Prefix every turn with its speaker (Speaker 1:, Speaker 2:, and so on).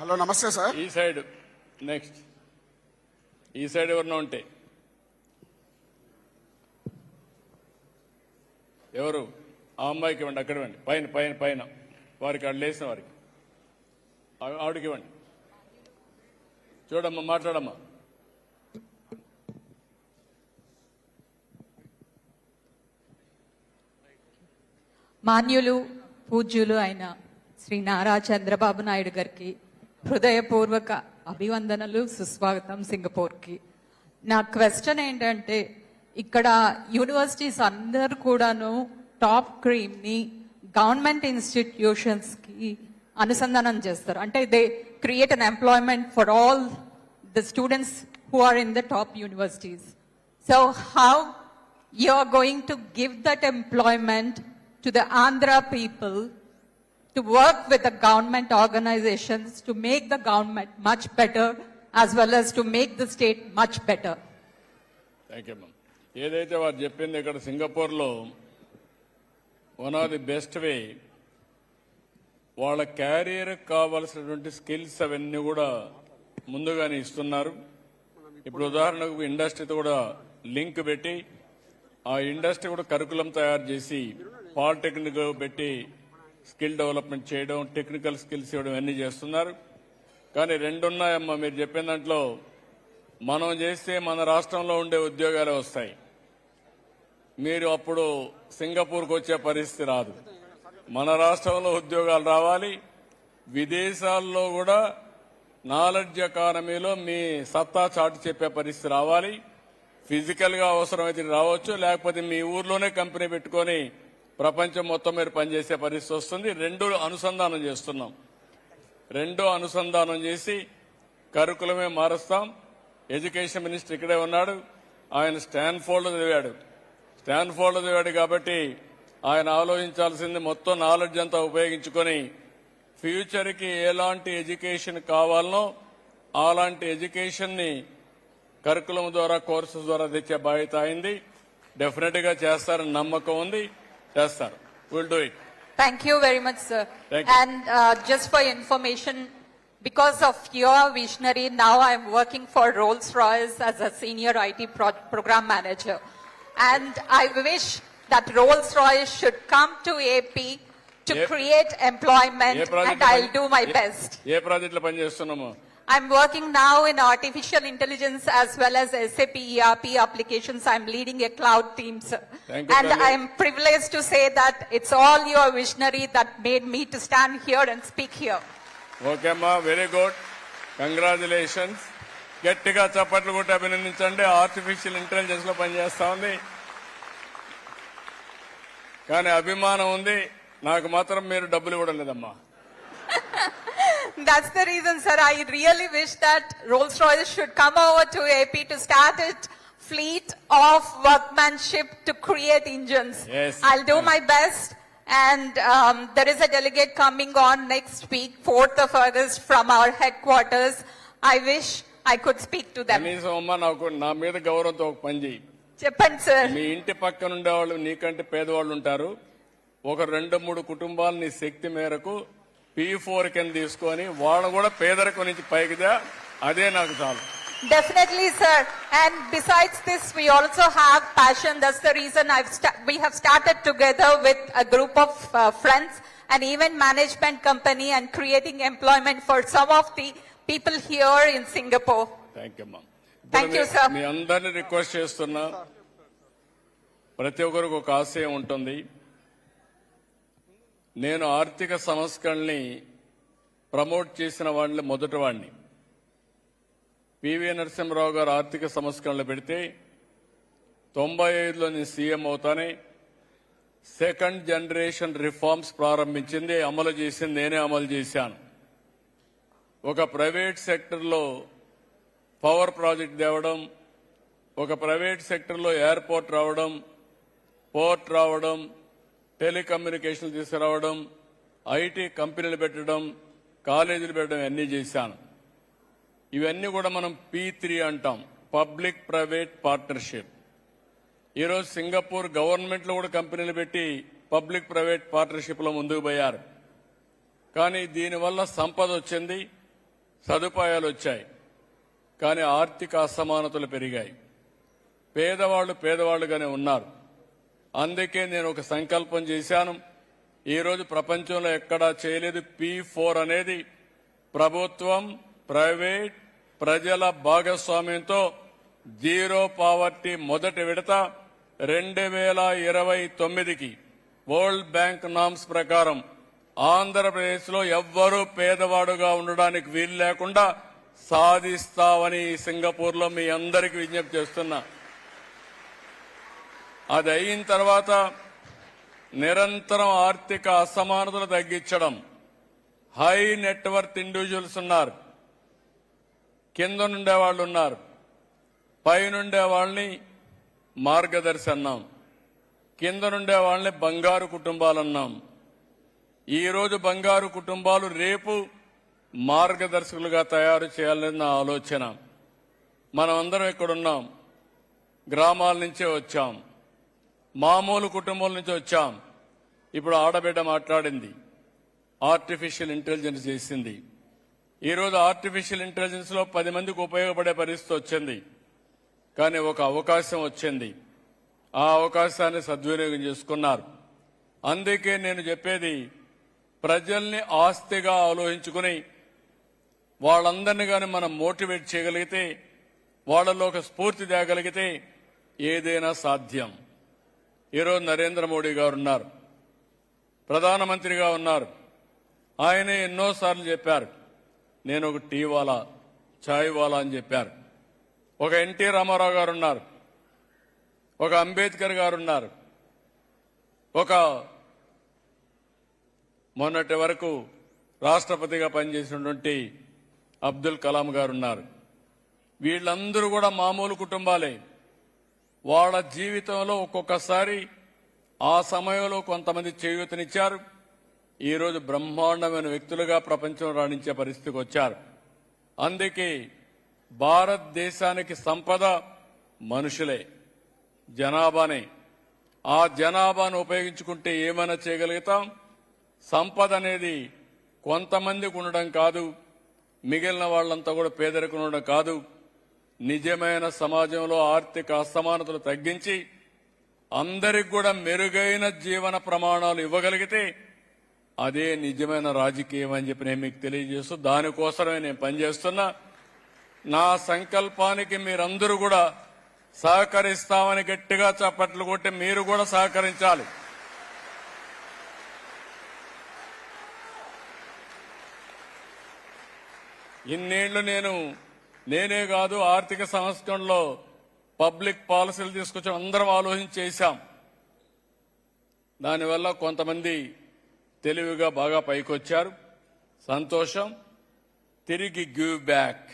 Speaker 1: Hello నమస్తే sir.
Speaker 2: ఈ side next ఈ సైడ్ ఎవరినో ఉంటే. ఎవరు? ఆ అమ్మాయికి ఇవ్వండి అక్కడ ఇవ్వండి. పైన పైన పైన. వారికి అక్కడ లేసిన వారికి. ఆవిడకి ఇవ్వండి. చూడమ్మా మాట్లాడమ్మా.
Speaker 3: మాన్యులు పూజ్యులు అయిన శ్రీ నారా చంద్రబాబు నాయుడు గారికి హృదయపూర్వక అభివందనలు సుస్వాగతం సింగపూర్కి. నా క్వశ్చన్ ఏంటంటే ఇక్కడ యూనివర్సిటీస్ అందరు కూడాను టాప్ క్రీమ్ని గవర్నమెంట్ ఇన్స్టిట్యూషన్స్కి అనుసంధానం చేస్తారు. అంటే they create an employment for all the students who are in the top universities so how you are going to give that employment to the Andhra people to work with the government organizations to make the government much better as well as to make the state much better.
Speaker 2: Thank you ma'am ఏదైతే వారు చెప్పింది ఇక్కడ సింగపూర్లో one of the best way వాళ్ళ career కావలసినటువంటి skills అవన్నీ కూడా ముందుగానే ఇస్తున్నారు ఇప్పుడు ఉదాహరణకు ఇండస్ట్రీతో కూడా లింక్ పెట్టి ఆ ఇండస్ట్రీ కూడా కరికులం తయారు చేసి పాలిటెక్నిక్ పెట్టి స్కిల్ డెవలప్మెంట్ చేయడం టెక్నికల్ స్కిల్స్ ఇవ్వడం అన్నీ చేస్తున్నారు. కానీ రెండున్నాయమ్మా మీరు చెప్పిన దాంట్లో మనం చేస్తే మన రాష్ట్రంలో ఉండే ఉద్యోగాలు వస్తాయి. మీరు అప్పుడు సింగపూర్కి వచ్చే పరిస్థితి రాదు. మన రాష్ట్రంలో ఉద్యోగాలు రావాలి. విదేశాల్లో కూడా నాలెడ్జ్ ఎకానమీలో మీ సత్తా చాటు చెప్పే పరిస్థితి రావాలి. ఫిజికల్గా అవసరమైతే రావచ్చు లేకపోతే మీ ఊర్లోనే కంపెనీ పెట్టుకొని ప్రపంచం మొత్తం మీరు పనిచేసే పరిస్థితి వస్తుంది. రెండు అనుసంధానం చేస్తున్నాం. రెండో అనుసంధానం చేసి కరికులమే మారుస్తాం. ఎడ్యుకేషన్ మినిస్టర్ ఇక్కడే ఉన్నాడు. ఆయన స్టాన్ఫోర్డ్ చదివాడు. స్టాన్ఫోర్డ్ చదివాడు కాబట్టి ఆయన ఆలోచించాల్సింది మొత్తం నాలెడ్జ్ అంతా ఉపయోగించుకొని ఫ్యూచర్కి ఎలాంటి ఎడ్యుకేషన్ కావాలనో అలాంటి ఎడ్యుకేషన్ని కరికులం ద్వారా కోర్సెస్ ద్వారా తెచ్చే బాధ్యత అయింది డెఫినెట్గా చేస్తారని నమ్మకం ఉంది. చేస్తారు will do it
Speaker 3: Thank you very much, sir.
Speaker 2: Thank you.
Speaker 3: And uh, just for information, because of your visionary, now I'm working for Rolls-Royce as a senior IT pro- program manager. And I wish that Rolls-Royce should come to AP to
Speaker 2: Yep.
Speaker 3: create employment,
Speaker 2: A project
Speaker 3: and I'll do my best.
Speaker 2: ఏ ప్రాజెక్టులో పనిచేస్తున్నామో
Speaker 3: I'm working now in artificial intelligence as well as SAP ERP applications. I'm leading a cloud team, sir.
Speaker 2: Thank you,
Speaker 3: And
Speaker 2: Kali.
Speaker 3: I'm privileged to say that it's all your visionary that made me to stand here and speak here.
Speaker 2: Okay అమ్మా very good congratulations గట్టిగా చప్పట్లు కొట్టి అభినందించండి artificial ఇంటెలిజెన్స్లో పనిచేస్తా ఉంది కానీ అభిమానం ఉంది నాకు మాత్రం మీరు డబ్బులు ఇవ్వడం లేదమ్మా
Speaker 3: That's the reason, sir. I really wish that Rolls-Royce should come over to AP to start its fleet of workmanship to create engines.
Speaker 2: Yes.
Speaker 3: I'll do my best. And um, there is a delegate coming on next week, 4th of August, from our headquarters. I wish I could speak to them.
Speaker 2: కనీసం అమ్మ నాకు నా మీద గౌరవంతో ఒక పని చేయి
Speaker 3: చెప్పండి సార్
Speaker 2: మీ ఇంటి పక్కన ఉండేవాళ్ళు నీకంటే పేదవాళ్ళు ఉంటారు ఒక రెండు మూడు కుటుంబాలు నీ శక్తి మేరకు పీ ఫోర్ కింద తీసుకొని వాళ్ళని కూడా పేదరికం నుంచి పైకిదా అదే నాకు చాలు
Speaker 3: Definitely, sir. And besides this, we also have passion. That's the reason I've we have started together with a group of uh, friends and even management company and creating employment for some of the people here in Singapore.
Speaker 2: Thank you అమ్మా
Speaker 3: Thank you, sir.
Speaker 2: మీ అందరిని request చేస్తున్నా ప్రతి ఒక్కరికి ఒక ఆశయం ఉంటుంది నేను ఆర్థిక సంస్కరణని ప్రమోట్ చేసిన వాడిని మొదటి వాడిని. పివి నరసింహరావు గారు ఆర్థిక సంస్కరణలు పెడితే తొంభై ఐదులో నేను సీఎం అవుతానే సెకండ్ జనరేషన్ రిఫార్మ్స్ ప్రారంభించింది అమలు చేసింది నేనే అమలు చేశాను. ఒక ప్రైవేట్ సెక్టర్లో పవర్ ప్రాజెక్ట్ తేవడం ఒక ప్రైవేట్ సెక్టర్లో ఎయిర్పోర్ట్ రావడం పోర్ట్ రావడం టెలికమ్యూనికేషన్లు తీసుకురావడం ఐటీ కంపెనీలు పెట్టడం కాలేజీలు పెట్టడం అన్నీ చేశాను. ఇవన్నీ కూడా మనం పీ త్రీ అంటాం పబ్లిక్ ప్రైవేట్ పార్ట్నర్షిప్. ఈరోజు సింగపూర్ గవర్నమెంట్లో కూడా కంపెనీలు పెట్టి పబ్లిక్ ప్రైవేట్ పార్ట్నర్షిప్లో ముందుకు పోయారు. కానీ దీనివల్ల సంపద వచ్చింది సదుపాయాలు వచ్చాయి. కానీ ఆర్థిక అసమానతలు పెరిగాయి. పేదవాళ్ళు పేదవాళ్ళుగానే ఉన్నారు. అందుకే నేను ఒక సంకల్పం చేశాను. ఈరోజు ప్రపంచంలో ఎక్కడా చేయలేదు. పి ఫోర్ అనేది ప్రభుత్వం ప్రైవేట్ ప్రజల భాగస్వామ్యంతో జీరో పావర్టీ మొదటి విడత రెండు వేల ఇరవై తొమ్మిదికి వరల్డ్ బ్యాంక్ నామ్స్ ప్రకారం ఆంధ్రప్రదేశ్లో ఎవ్వరూ పేదవాడుగా ఉండడానికి వీలు లేకుండా సాధిస్తామని సింగపూర్లో మీ అందరికీ విజ్ఞప్తి చేస్తున్నా. అది అయిన తర్వాత నిరంతరం ఆర్థిక అసమానతలు తగ్గించడం. హై నెట్వర్త్ ఇండివిజువల్స్ ఉన్నారు. కింద నుండే వాళ్ళు ఉన్నారు. పైనుండే వాళ్ళని మార్గదర్శి అన్నాం. కింద నుండే వాళ్ళని బంగారు కుటుంబాలు అన్నాం. ఈరోజు బంగారు కుటుంబాలు రేపు మార్గదర్శకులుగా తయారు చేయాలని నా ఆలోచన. మనమందరం ఇక్కడున్నాం. గ్రామాల నుంచే వచ్చాం. మామూలు కుటుంబాల నుంచి వచ్చాం. ఇప్పుడు ఆడబిడ్డ మాట్లాడింది. ఆర్టిఫిషియల్ ఇంటెలిజెన్స్ చేసింది. ఈరోజు ఆర్టిఫిషియల్ ఇంటెలిజెన్స్లో పది మందికి ఉపయోగపడే పరిస్థితి వచ్చింది. కానీ ఒక అవకాశం వచ్చింది. ఆ అవకాశాన్ని సద్వినియోగం చేసుకున్నారు. అందుకే నేను చెప్పేది ప్రజల్ని ఆస్తిగా ఆలోచించుకుని వాళ్ళందరినీ కానీ మనం మోటివేట్ చేయగలిగితే వాళ్ళలో ఒక స్ఫూర్తి తేగలిగితే ఏదైనా సాధ్యం. ఈరోజు నరేంద్ర మోడీ గారు ఉన్నారు. ప్రధానమంత్రిగా ఉన్నారు. ఆయన ఎన్నోసార్లు చెప్పారు. నేను ఒక టీ వాలా ఛాయ్ వాలా అని చెప్పారు. ఒక ఎన్టీ రామారావు గారు ఉన్నారు. ఒక అంబేద్కర్ గారు ఉన్నారు. ఒక మొన్నటి వరకు రాష్ట్రపతిగా పనిచేసినటువంటి అబ్దుల్ కలాం గారు ఉన్నారు. వీళ్ళందరూ కూడా మామూలు కుటుంబాలే. వాళ్ళ జీవితంలో ఒక్కొక్కసారి ఆ సమయంలో కొంతమంది చేయూతనిచ్చారు. ఈరోజు బ్రహ్మాండమైన వ్యక్తులుగా ప్రపంచం రాణించే పరిస్థితికి వచ్చారు. అందుకే భారతదేశానికి సంపద మనుషులే జనాభానే. ఆ జనాభాను ఉపయోగించుకుంటే ఏమైనా చేయగలుగుతాం? సంపద అనేది కొంతమందికి ఉండడం కాదు మిగిలిన వాళ్ళంతా కూడా పేదరికం ఉండడం కాదు. నిజమైన సమాజంలో ఆర్థిక అసమానతలు తగ్గించి అందరికి కూడా మెరుగైన జీవన ప్రమాణాలు ఇవ్వగలిగితే అదే నిజమైన రాజకీయం అని చెప్పి నేను మీకు తెలియజేస్తూ దానికోసమే నేను పనిచేస్తున్నా. నా సంకల్పానికి మీరందరూ కూడా సహకరిస్తామని గట్టిగా చప్పట్లు కొట్టి మీరు కూడా సహకరించాలి. ఇన్నేళ్ళు నేను నేనే కాదు ఆర్థిక సంస్కరణలో పబ్లిక్ పాలసీలు తీసుకొచ్చి అందరం ఆలోచన చేశాం. దానివల్ల కొంతమంది తెలివిగా బాగా పైకొచ్చారు. సంతోషం. తిరిగి గివ్ బ్యాక్.